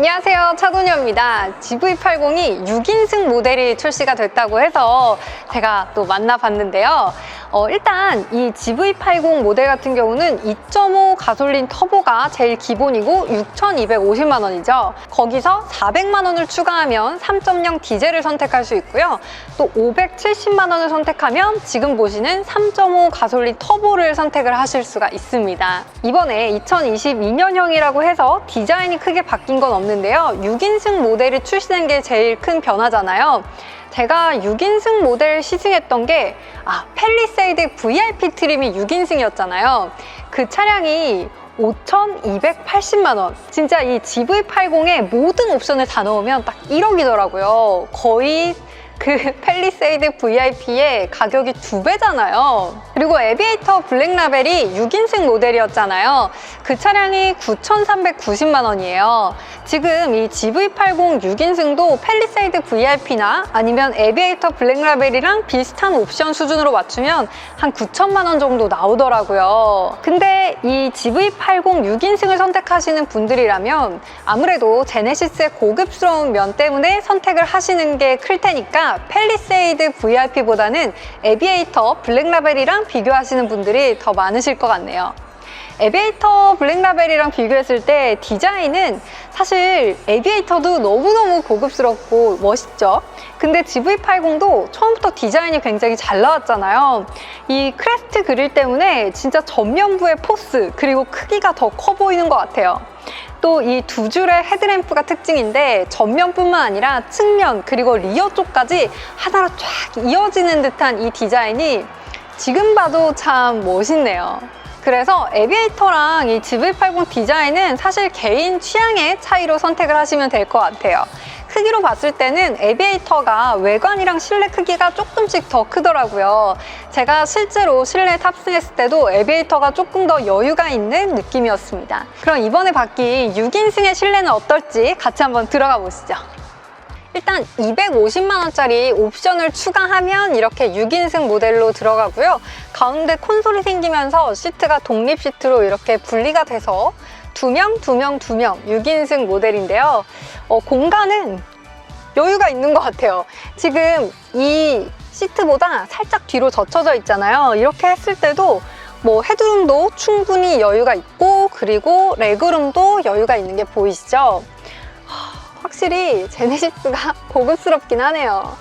안녕하세요. 차도녀입니다. GV80이 6인승 모델이 출시가 됐다고 해서 제가 또 만나봤는데요. 어, 일단 이 GV80 모델 같은 경우는 2.5 가솔린 터보가 제일 기본이고 6,250만 원이죠. 거기서 400만 원을 추가하면 3.0 디젤을 선택할 수 있고요. 또 570만 원을 선택하면 지금 보시는 3.5 가솔린 터보를 선택을 하실 수가 있습니다. 이번에 2022년형이라고 해서 디자인이 크게 바뀐 건 없는데요. 6인승 모델이 출시된 게 제일 큰 변화잖아요. 제가 6인승 모델 시승했던 게, 아, 펠리세이드 VIP 트림이 6인승이었잖아요. 그 차량이 5,280만 원. 진짜 이 GV80의 모든 옵션을 다 넣으면 딱 1억이더라고요. 거의 그 펠리세이드 VIP의 가격이 두 배잖아요. 그리고 에비에이터 블랙 라벨이 6인승 모델이었잖아요. 그 차량이 9,390만 원이에요. 지금 이 GV80 6인승도 펠리세이드 VIP나 아니면 에비에이터 블랙 라벨이랑 비슷한 옵션 수준으로 맞추면 한 9천만 원 정도 나오더라고요. 근데 이 GV80 6인승을 선택하시는 분들이라면 아무래도 제네시스의 고급스러운 면 때문에 선택을 하시는 게 클 테니까 펠리세이드 VIP보다는 에비에이터 블랙 라벨이랑 비교하시는 분들이 더 많으실 것 같네요. 에비에이터 블랙라벨이랑 비교했을 때 디자인은 사실 에비에이터도 너무너무 고급스럽고 멋있죠. 근데 GV80도 처음부터 디자인이 굉장히 잘 나왔잖아요. 이 크레스트 그릴 때문에 진짜 전면부의 포스 그리고 크기가 더 커 보이는 것 같아요. 또 이 두 줄의 헤드램프가 특징인데 전면뿐만 아니라 측면 그리고 리어 쪽까지 하나로 쫙 이어지는 듯한 이 디자인이 지금 봐도 참 멋있네요. 그래서 에비에이터랑 이 GV80 디자인은 사실 개인 취향의 차이로 선택을 하시면 될 것 같아요. 크기로 봤을 때는 에비에이터가 외관이랑 실내 크기가 조금씩 더 크더라고요. 제가 실제로 실내 탑승했을 때도 에비에이터가 조금 더 여유가 있는 느낌이었습니다. 그럼 이번에 바뀐 6인승의 실내는 어떨지 같이 한번 들어가 보시죠. 일단 250만원짜리 옵션을 추가하면 이렇게 6인승 모델로 들어가고요. 가운데 콘솔이 생기면서 시트가 독립 시트로 이렇게 분리가 돼서 두 명, 두 명, 두명 6인승 모델인데요. 어, 공간은 여유가 있는 것 같아요. 지금 이 시트보다 살짝 뒤로 젖혀져 있잖아요. 이렇게 했을 때도 뭐 헤드룸도 충분히 여유가 있고 그리고 레그룸도 여유가 있는 게 보이시죠? 확실히 제네시스가 고급스럽긴 하네요.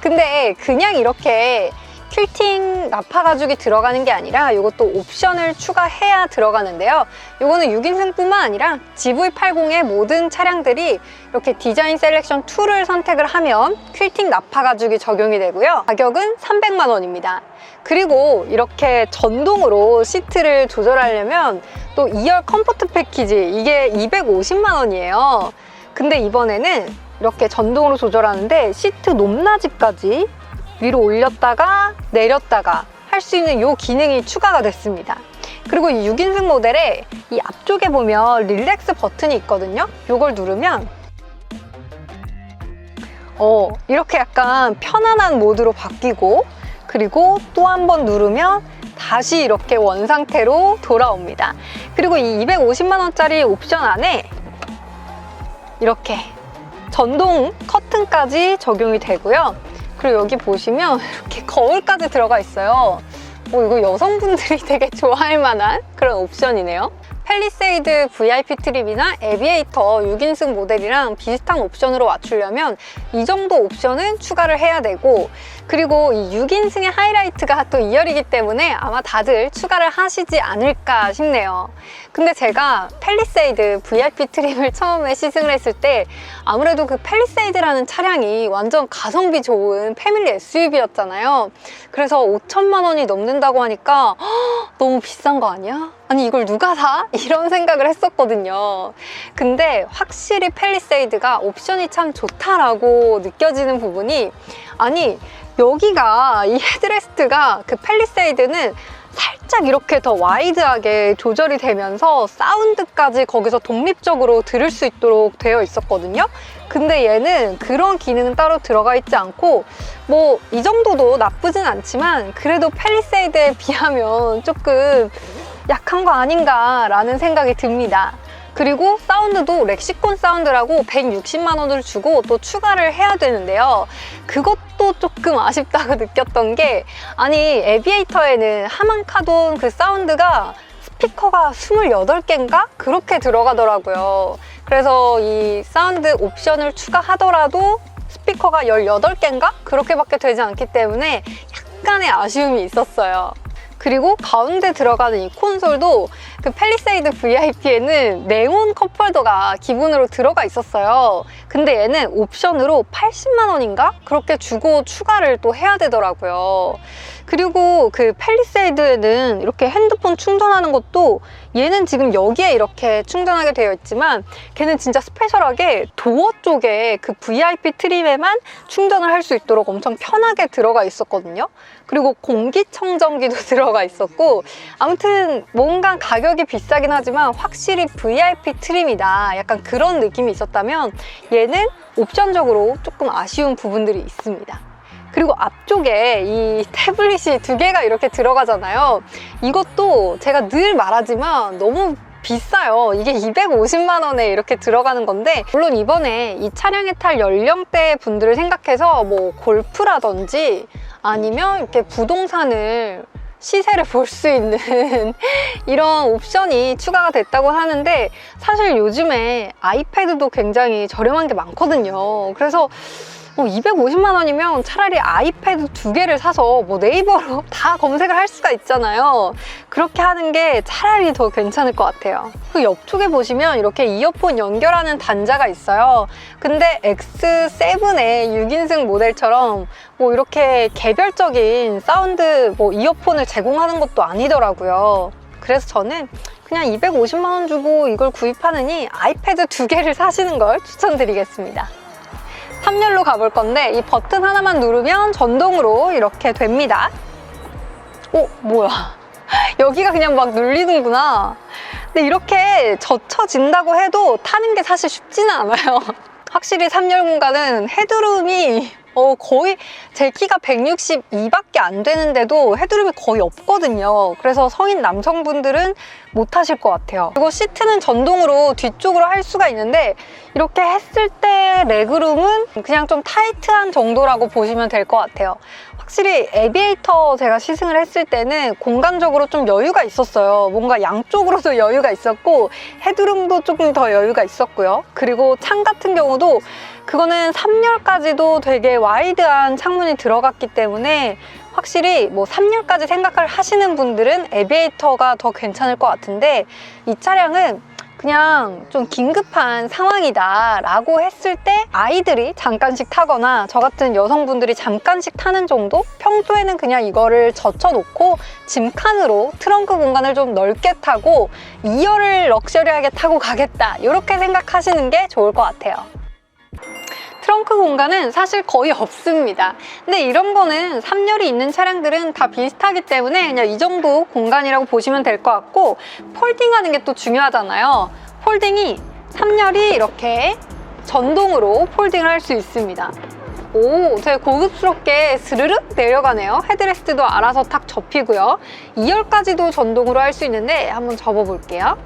근데 그냥 이렇게 퀼팅 나파 가죽이 들어가는 게 아니라 이것도 옵션을 추가해야 들어가는데요. 이거는 6인승뿐만 아니라 GV80의 모든 차량들이 이렇게 디자인 셀렉션 2를 선택을 하면 퀼팅 나파 가죽이 적용이 되고요. 가격은 300만 원입니다. 그리고 이렇게 전동으로 시트를 조절하려면 또 2열 컴포트 패키지 이게 250만 원이에요. 근데 이번에는 이렇게 전동으로 조절하는데 시트 높낮이까지 위로 올렸다가 내렸다가 할 수 있는 이 기능이 추가가 됐습니다. 그리고 이 6인승 모델에 이 앞쪽에 보면 릴렉스 버튼이 있거든요. 이걸 누르면 어, 이렇게 약간 편안한 모드로 바뀌고 그리고 또 한 번 누르면 다시 이렇게 원상태로 돌아옵니다. 그리고 이 250만 원짜리 옵션 안에 이렇게 전동 커튼까지 적용이 되고요. 그리고 여기 보시면 이렇게 거울까지 들어가 있어요. 어, 이거 여성분들이 되게 좋아할 만한 그런 옵션이네요. 펠리세이드 VIP 트립이나 에비에이터 6인승 모델이랑 비슷한 옵션으로 맞추려면 이 정도 옵션은 추가를 해야 되고 그리고 이 6인승의 하이라이트가 또 2열이기 때문에 아마 다들 추가를 하시지 않을까 싶네요. 근데 제가 펠리세이드 VIP 트립을 처음에 시승을 했을 때 아무래도 그 펠리세이드라는 차량이 완전 가성비 좋은 패밀리 SUV였잖아요. 그래서 5천만 원이 넘는다고 하니까 허, 너무 비싼 거 아니야? 아니 이걸 누가 사? 이런 생각을 했었거든요. 근데 확실히 펠리세이드가 옵션이 참 좋다라고 느껴지는 부분이 아니 여기가 이 헤드레스트가 그 펠리세이드는 살짝 이렇게 더 와이드하게 조절이 되면서 사운드까지 거기서 독립적으로 들을 수 있도록 되어 있었거든요. 근데 얘는 그런 기능은 따로 들어가 있지 않고 뭐 이 정도도 나쁘진 않지만 그래도 펠리세이드에 비하면 조금 약한 거 아닌가라는 생각이 듭니다. 그리고 사운드도 렉시콘 사운드라고 160만 원을 주고 또 추가를 해야 되는데요. 그것도 조금 아쉽다고 느꼈던 게 아니 에비에이터에는 하만 카돈 그 사운드가 스피커가 28개인가? 그렇게 들어가더라고요. 그래서 이 사운드 옵션을 추가하더라도 스피커가 18개인가? 그렇게밖에 되지 않기 때문에 약간의 아쉬움이 있었어요. 그리고 가운데 들어가는 이 콘솔도 그 펠리세이드 VIP에는 네온 컵홀더가 기본으로 들어가 있었어요. 근데 얘는 옵션으로 80만 원인가? 그렇게 주고 추가를 또 해야 되더라고요. 그리고 그 펠리세이드에는 이렇게 핸드폰 충전하는 것도 얘는 지금 여기에 이렇게 충전하게 되어 있지만 걔는 진짜 스페셜하게 도어 쪽에 그 VIP 트림에만 충전을 할 수 있도록 엄청 편하게 들어가 있었거든요. 그리고 공기청정기도 들어가 있었고 아무튼 뭔가 가격 이 비싸긴 하지만 확실히 VIP 트림이다. 약간 그런 느낌이 있었다면 얘는 옵션적으로 조금 아쉬운 부분들이 있습니다. 그리고 앞쪽에 이 태블릿이 두 개가 이렇게 들어가잖아요. 이것도 제가 늘 말하지만 너무 비싸요. 이게 250만 원에 이렇게 들어가는 건데 물론 이번에 이 차량에 탈 연령대 분들을 생각해서 뭐 골프라든지 아니면 이렇게 부동산을 시세를 볼 수 있는 이런 옵션이 추가가 됐다고 하는데 사실 요즘에 아이패드도 굉장히 저렴한 게 많거든요. 그래서 뭐 250만 원이면 차라리 아이패드 두 개를 사서 뭐 네이버로 다 검색을 할 수가 있잖아요. 그렇게 하는 게 차라리 더 괜찮을 것 같아요. 그 옆쪽에 보시면 이렇게 이어폰 연결하는 단자가 있어요. 근데 X7의 6인승 모델처럼 뭐 이렇게 개별적인 사운드 뭐 이어폰을 제공하는 것도 아니더라고요. 그래서 저는 그냥 250만 원 주고 이걸 구입하느니 아이패드 두 개를 사시는 걸 추천드리겠습니다. 3열로 가볼 건데 이 버튼 하나만 누르면 전동으로 이렇게 됩니다. 오, 뭐야. 여기가 그냥 막 눌리는구나. 근데 이렇게 젖혀진다고 해도 타는 게 사실 쉽지는 않아요. 확실히 3열 공간은 헤드룸이 어, 거의 제 키가 162밖에 안 되는데도 헤드룸이 거의 없거든요. 그래서 성인 남성분들은 못 하실 것 같아요. 그리고 시트는 전동으로 뒤쪽으로 할 수가 있는데 이렇게 했을 때 레그룸은 그냥 좀 타이트한 정도라고 보시면 될 것 같아요. 확실히 에비에이터 제가 시승을 했을 때는 공간적으로 좀 여유가 있었어요. 뭔가 양쪽으로도 여유가 있었고 헤드룸도 조금 더 여유가 있었고요. 그리고 창 같은 경우도 그거는 3열까지도 되게 와이드한 창문이 들어갔기 때문에 확실히 뭐 3열까지 생각을 하시는 분들은 에비에이터가 더 괜찮을 것 같은데 이 차량은 그냥 좀 긴급한 상황이다 라고 했을 때 아이들이 잠깐씩 타거나 저 같은 여성분들이 잠깐씩 타는 정도? 평소에는 그냥 이거를 젖혀놓고 짐칸으로 트렁크 공간을 좀 넓게 타고 2열을 럭셔리하게 타고 가겠다 이렇게 생각하시는 게 좋을 것 같아요. 트렁크 공간은 사실 거의 없습니다. 근데 이런 거는 3열이 있는 차량들은 다 비슷하기 때문에 그냥 이 정도 공간이라고 보시면 될 것 같고 폴딩하는 게 또 중요하잖아요. 폴딩이 3열이 이렇게 전동으로 폴딩을 할 수 있습니다. 오, 되게 고급스럽게 스르륵 내려가네요. 헤드레스트도 알아서 탁 접히고요. 2열까지도 전동으로 할 수 있는데 한번 접어볼게요.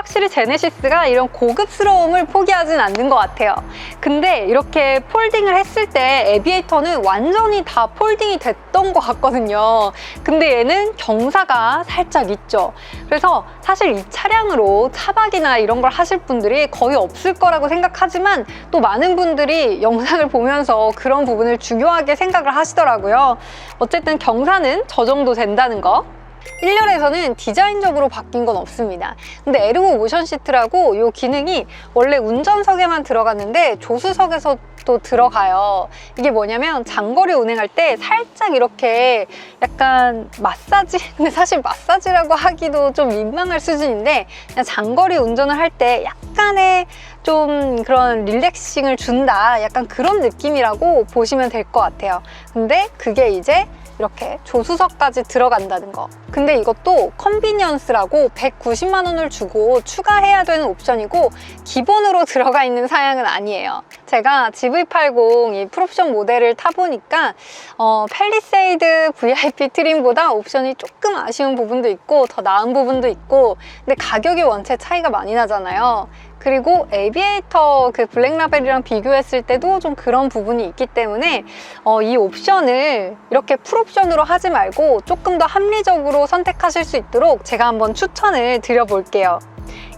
확실히 제네시스가 이런 고급스러움을 포기하진 않는 것 같아요. 근데 이렇게 폴딩을 했을 때 에비에이터는 완전히 다 폴딩이 됐던 것 같거든요. 근데 얘는 경사가 살짝 있죠. 그래서 사실 이 차량으로 차박이나 이런 걸 하실 분들이 거의 없을 거라고 생각하지만 또 많은 분들이 영상을 보면서 그런 부분을 중요하게 생각을 하시더라고요. 어쨌든 경사는 저 정도 된다는 거. 1열에서는 디자인적으로 바뀐 건 없습니다. 근데 에르고 모션 시트라고 이 기능이 원래 운전석에만 들어갔는데 조수석에서 또 들어가요. 이게 뭐냐면 장거리 운행할 때 살짝 이렇게 약간 마사지? 근데 사실 마사지라고 하기도 좀 민망할 수준인데 그냥 장거리 운전을 할 때 약간의 좀 그런 릴렉싱을 준다. 약간 그런 느낌이라고 보시면 될 것 같아요. 근데 그게 이제 이렇게 조수석까지 들어간다는 거. 근데 이것도 컨비니언스라고 190만 원을 주고 추가해야 되는 옵션이고 기본으로 들어가 있는 사양은 아니에요. 제가 GV80 이 풀옵션 모델을 타보니까 어, 팰리세이드 VIP 트림보다 옵션이 조금 아쉬운 부분도 있고 더 나은 부분도 있고 근데 가격이 원체 차이가 많이 나잖아요. 그리고 에비에이터 그 블랙라벨이랑 비교했을 때도 좀 그런 부분이 있기 때문에 어, 이 옵션을 이렇게 풀옵션으로 하지 말고 조금 더 합리적으로 선택하실 수 있도록 제가 한번 추천을 드려볼게요.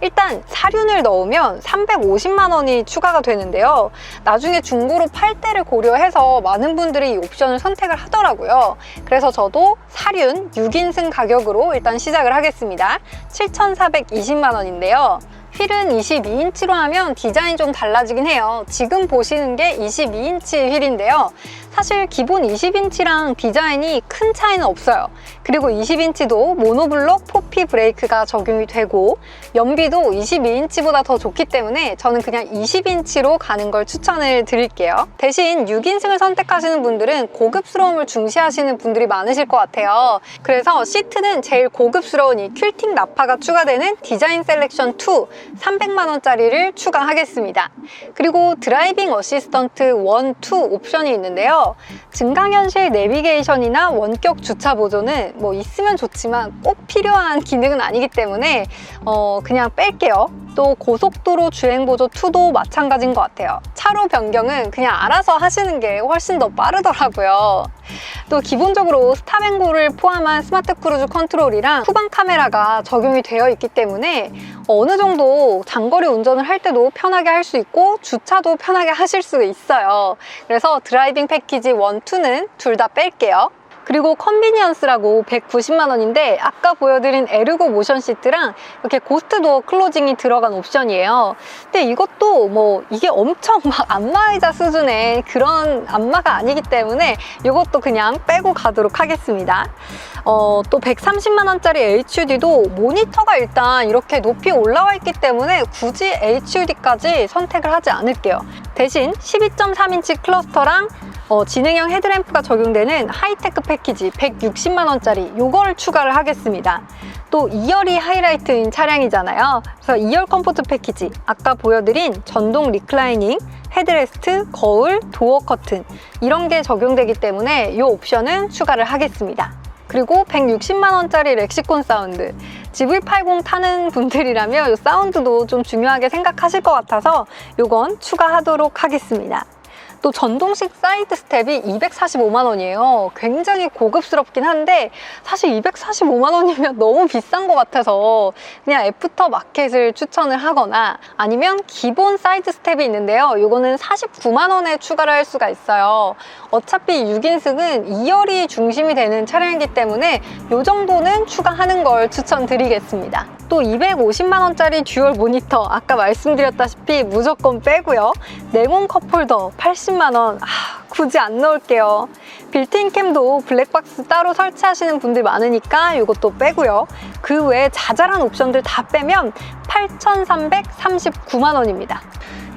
일단 사륜을 넣으면 350만 원이 추가가 되는데요. 나중에 중고로 팔 때를 고려해서 많은 분들이 이 옵션을 선택을 하더라고요. 그래서 저도 사륜 6인승 가격으로 일단 시작을 하겠습니다. 7,420만 원인데요. 휠은 22인치로 하면 디자인이 좀 달라지긴 해요. 지금 보시는 게 22인치 휠인데요. 사실 기본 20인치랑 디자인이 큰 차이는 없어요. 그리고 20인치도 모노블록 포피 브레이크가 적용이 되고 연비도 22인치보다 더 좋기 때문에 저는 그냥 20인치로 가는 걸 추천을 드릴게요. 대신 6인승을 선택하시는 분들은 고급스러움을 중시하시는 분들이 많으실 것 같아요. 그래서 시트는 제일 고급스러운 이 퀼팅 나파가 추가되는 디자인 셀렉션 2 300만 원짜리를 추가하겠습니다. 그리고 드라이빙 어시스턴트 1, 2 옵션이 있는데요. 증강현실 내비게이션이나 원격 주차 보조는 뭐 있으면 좋지만 꼭 필요한 기능은 아니기 때문에 어 그냥 뺄게요. 또 고속도로 주행 보조 2도 마찬가지인 것 같아요. 차로 변경은 그냥 알아서 하시는 게 훨씬 더 빠르더라고요. 또 기본적으로 스타맹고를 포함한 스마트 크루즈 컨트롤이랑 후방 카메라가 적용이 되어 있기 때문에 어느 정도 장거리 운전을 할 때도 편하게 할 수 있고 주차도 편하게 하실 수 있어요. 그래서 드라이빙 패키지 1, 2는 둘 다 뺄게요. 그리고 컨비니언스라고 190만 원인데 아까 보여드린 에르고 모션 시트랑 이렇게 고스트 도어 클로징이 들어간 옵션이에요. 근데 이것도 뭐 이게 엄청 막 안마의자 수준의 그런 안마가 아니기 때문에 이것도 그냥 빼고 가도록 하겠습니다. 어, 또 130만 원짜리 HUD도 모니터가 일단 이렇게 높이 올라와 있기 때문에 굳이 HUD까지 선택을 하지 않을게요. 대신 12.3인치 클러스터랑 어, 지능형 헤드램프가 적용되는 하이테크 패키지 160만 원짜리 요거를 추가를 하겠습니다. 또 2열이 하이라이트인 차량이잖아요. 그래서 2열 컴포트 패키지 아까 보여드린 전동 리클라이닝, 헤드레스트, 거울, 도어 커튼 이런 게 적용되기 때문에 이 옵션은 추가를 하겠습니다. 그리고 160만 원짜리 렉시콘 사운드 GV80 타는 분들이라면 이 사운드도 좀 중요하게 생각하실 것 같아서 이건 추가하도록 하겠습니다. 또 전동식 사이드 스텝이 245만 원이에요. 굉장히 고급스럽긴 한데 사실 245만 원이면 너무 비싼 것 같아서 그냥 애프터 마켓을 추천을 하거나 아니면 기본 사이드 스텝이 있는데요. 이거는 49만 원에 추가를 할 수가 있어요. 어차피 6인승은 2열이 중심이 되는 차량이기 때문에 이 정도는 추가하는 걸 추천드리겠습니다. 또 250만 원짜리 듀얼 모니터 아까 말씀드렸다시피 무조건 빼고요. 네몬 컵홀더 80만 원 아, 굳이 안 넣을게요. 빌트인 캠도 블랙박스 따로 설치하시는 분들 많으니까 이것도 빼고요. 그 외에 자잘한 옵션들 다 빼면 8,339만 원입니다.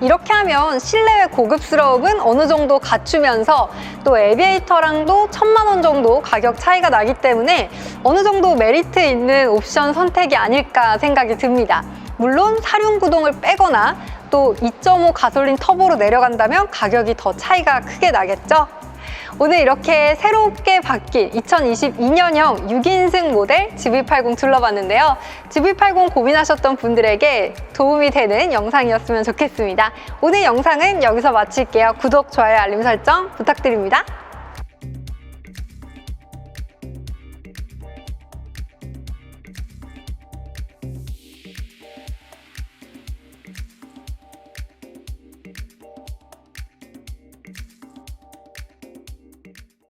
이렇게 하면 실내의 고급스러움은 어느 정도 갖추면서 또 에비에이터랑도 천만 원 정도 가격 차이가 나기 때문에 어느 정도 메리트 있는 옵션 선택이 아닐까 생각이 듭니다. 물론 사륜 구동을 빼거나 또 2.5 가솔린 터보로 내려간다면 가격이 더 차이가 크게 나겠죠? 오늘 이렇게 새롭게 바뀐 2022년형 6인승 모델 GV80 둘러봤는데요. GV80 고민하셨던 분들에게 도움이 되는 영상이었으면 좋겠습니다. 오늘 영상은 여기서 마칠게요. 구독, 좋아요, 알림 설정 부탁드립니다.